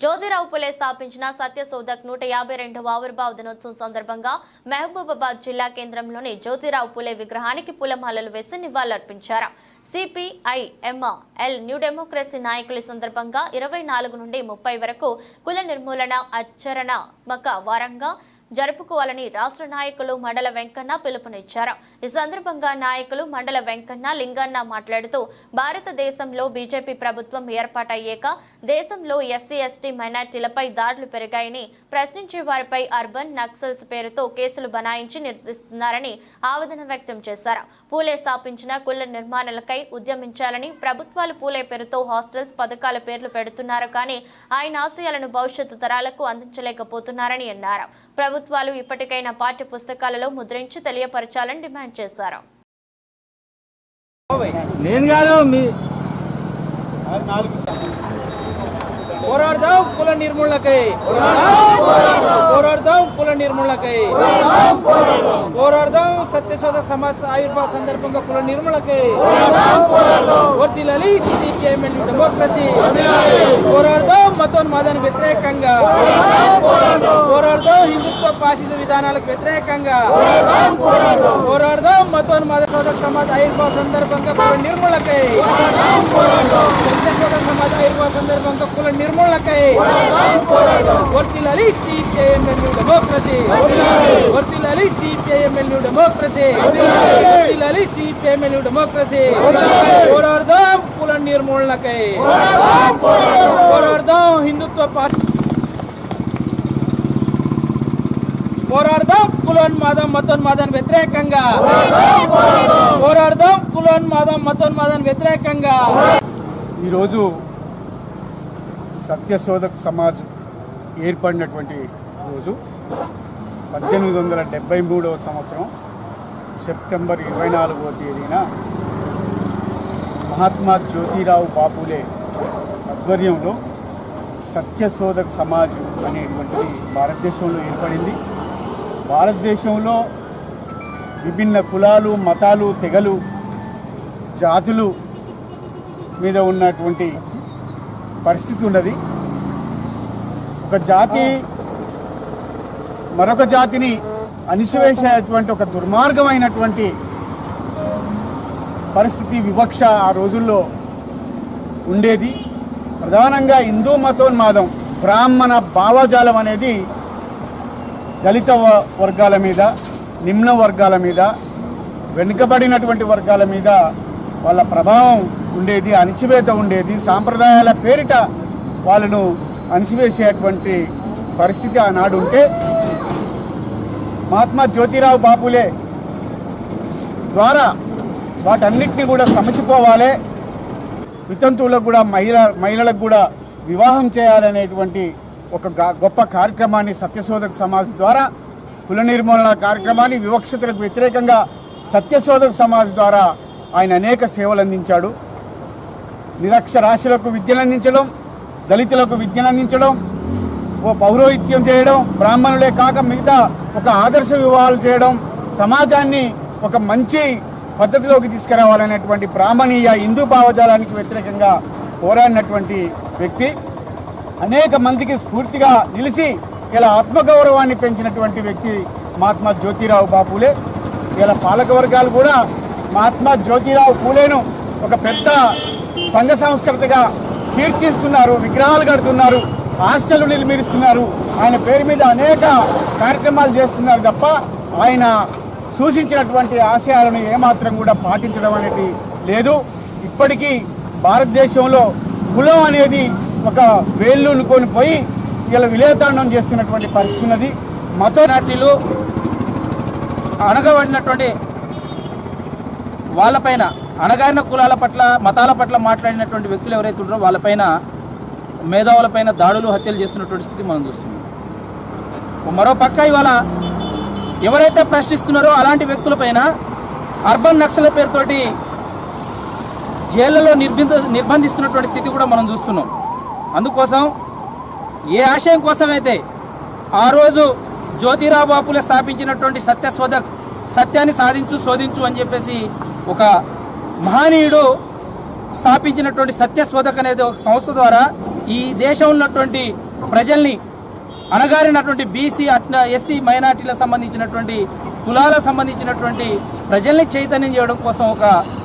జ్యోతిరావు పులే స్థాపించిన సత్యశోధక్ నూట యాభై రెండవ ఆవిర్భావ దినోత్సవం సందర్భంగా మహబూబాబాద్ జిల్లా కేంద్రంలోని జ్యోతిరావు పులే విగ్రహానికి పూలమాలలు వేసి నివాళులర్పించారు. సిపిఐ ఎంఎల్ న్యూ డెమోక్రసీ నాయకుల సందర్భంగా ఇరవై నాలుగు నుండి ముప్పై వరకు కుల నిర్మూలన ఆచరణాత్మక వారంగా జరుపుకోవాలని రాష్ట్ర నాయకులు మండల వెంకన్న పిలుపునిచ్చారు. ఈ సందర్భంగా నాయకులు మండల వెంకన్న లింగన్న మాట్లాడుతూ భారతదేశంలో బీజేపీ ప్రభుత్వం ఏర్పాటయ్యాక దేశంలో ఎస్సీ ఎస్టీ మైనార్టీలపై దాడులు పెరిగాయని ప్రశ్నించే వారిపై అర్బన్ నక్సల్స్ పేరుతో కేసులు బనాయించి నిర్దిస్తున్నారని ఆవేదన వ్యక్తం చేశారు. పూలే స్థాపించిన కుల నిర్మాణాలకై ఉద్యమించాలని ప్రభుత్వాలు పూలే పేరుతో హాస్టల్స్ పథకాల పేర్లు పెడుతున్నారు కానీ ఆయన ఆశయాలను భవిష్యత్తు తరాలకు అందించలేకపోతున్నారని అన్నారు. ప్రభుత్వం ప్రభుత్వాలు ఇప్పటికైనా పాఠ్య పుస్తకాలలో ముద్రించి తెలియపరచాలని డిమాండ్ చేశారు. నేను కాదు మీ పోరాడదాం కుల పోరాడదాం కుల పోరాడదాం సత్యశోధ సమాజ ఆవిర్భావ సందర్భంగా కుల నిర్మూలకై. వర్దిలాలి డెమోక్రసీ. పోరాడదాం మతోన్మాదానికి వ్యతిరేకంగా. హిందుత్వ విధానాలకు వ్యతిరేకంగా పోరాడదాం మతోన్మాద సోదర సమాజ ఆవిర్భావ సందర్భంగా కుల నిర్మూలకై. సోదర సమాజ ఆవిర్భావ సందర్భంగా కుల నిర్మూలకై. వర్తిల్లాలి సిపిఐఎంఎల్ డెమోక్రసీ. వర్తిల్లాలి సిపిఐఎంఎల్ డెమోక్రసీ. వర్తిల్లాలి సిపిఐఎంఎల్ డెమోక్రసీ. పోరాడదాం కుల నిర్మూలనకై పోరాడదాం హిందుత్వ పార్టీ పోరాడదాం కులోన్మాదం మతోన్మాదానికి వ్యతిరేకంగా. పోరాడదాం కులోన్మాదం మతోన్మాదానికి వ్యతిరేకంగా. ఈరోజు సత్యశోధక్ సమాజ్ ఏర్పడినటువంటి రోజు పద్దెనిమిది వందల డెబ్బై మూడవ సంవత్సరం సెప్టెంబర్ ఇరవై నాలుగవ తేదీన మహాత్మా జ్యోతిరావు బాపులే ఆధ్వర్యంలో సత్యశోధక్ సమాజ్ అనేటువంటిది భారతదేశంలో ఏర్పడింది. భారతదేశంలో విభిన్న కులాలు మతాలు తెగలు జాతులు మీద ఉన్నటువంటి పరిస్థితి ఉన్నది. ఒక జాతి మరొక జాతిని అణిసివేసేటువంటి ఒక దుర్మార్గమైనటువంటి పరిస్థితి వివక్ష ఆ రోజుల్లో ఉండేది. ప్రధానంగా హిందూ మతోన్మాదం బ్రాహ్మణ భావజాలం అనేది దళిత వర్గాల మీద నిమ్న వర్గాల మీద వెనుకబడినటువంటి వర్గాల మీద వాళ్ళ ప్రభావం ఉండేది అణిచివేత ఉండేది. సాంప్రదాయాల పేరిట వాళ్ళను అణిచివేసేటువంటి పరిస్థితి ఆనాడు ఉంటే మహాత్మా జ్యోతిరావు బాపులే ద్వారా వాటన్నిటిని కూడా సమసిపోవాలి వితంతువులకు కూడా మహిళ మహిళలకు కూడా వివాహం చేయాలనేటువంటి ఒక గొప్ప కార్యక్రమాన్ని సత్యశోధక సమాజ్ ద్వారా కుల నిర్మూలన కార్యక్రమాన్ని వివక్షతలకు వ్యతిరేకంగా సత్యశోధక సమాజ్ ద్వారా ఆయన అనేక సేవలు అందించాడు. నిరక్షరాశులకు విద్యను అందించడం దళితులకు విద్యను అందించడం ఓ పౌరోహిత్యం చేయడం బ్రాహ్మణులే కాక మిగతా ఒక ఆదర్శ వివాహాలు చేయడం సమాజాన్ని ఒక మంచి పద్ధతిలోకి తీసుకురావాలనేటువంటి బ్రాహ్మణీయ హిందూ భావజాలానికి వ్యతిరేకంగా పోరాడినటువంటి వ్యక్తి. అనేక మందికి స్ఫూర్తిగా నిలిచి ఇలా ఆత్మగౌరవాన్ని పెంచినటువంటి వ్యక్తి మహాత్మా జ్యోతిరావు బాపులే. ఇలా పాలకవర్గాలు కూడా మహాత్మా జ్యోతిరావు పూలేను ఒక పెద్ద సంఘ సంస్కృతిగా కీర్తిస్తున్నారు విగ్రహాలు కడుతున్నారు హాస్టల్ నిర్మిస్తున్నారు. ఆయన పేరు మీద అనేక కార్యక్రమాలు చేస్తున్నారు తప్ప ఆయన సూచించినటువంటి ఆశయాలను ఏమాత్రం కూడా పాటించడం అనేది లేదు. ఇప్పటికీ భారతదేశంలో కులం అనేది ఒక వేళ్ళు కొనిపోయి ఇలా విలేతాండం చేస్తున్నటువంటి పరిస్థితి ఉన్నది. మతో అణగబడినటువంటి వాళ్ళపైన అణగారిన కులాల పట్ల మతాల పట్ల మాట్లాడినటువంటి వ్యక్తులు ఎవరైతే ఉన్నారో వాళ్ళపైన మేధావులపైన దాడులు హత్యలు చేస్తున్నటువంటి స్థితి మనం చూస్తున్నాం. మరో పక్క ఇవాళ ఎవరైతే ప్రశ్నిస్తున్నారో అలాంటి వ్యక్తులపైన అర్బన్ నక్సల పేరుతోటి జైళ్ళలో నిర్బంధ నిర్బంధిస్తున్నటువంటి స్థితి కూడా మనం చూస్తున్నాం. అందుకోసం ఏ ఆశయం కోసమైతే ఆ రోజు జ్యోతిరావు బాపులే స్థాపించినటువంటి సత్యశోధక్ సత్యాన్ని సాధించు శోధించు అని చెప్పేసి ఒక మహనీయుడు స్థాపించినటువంటి సత్యశోధక్ అనేది ఒక సంస్థ ద్వారా ఈ దేశంలో ఉన్నటువంటి ప్రజల్ని అణగారినటువంటి బీసీ అట్లా ఎస్సీ మైనార్టీలకు సంబంధించినటువంటి కులాలకు సంబంధించినటువంటి ప్రజల్ని చైతన్యం చేయడం కోసం ఒక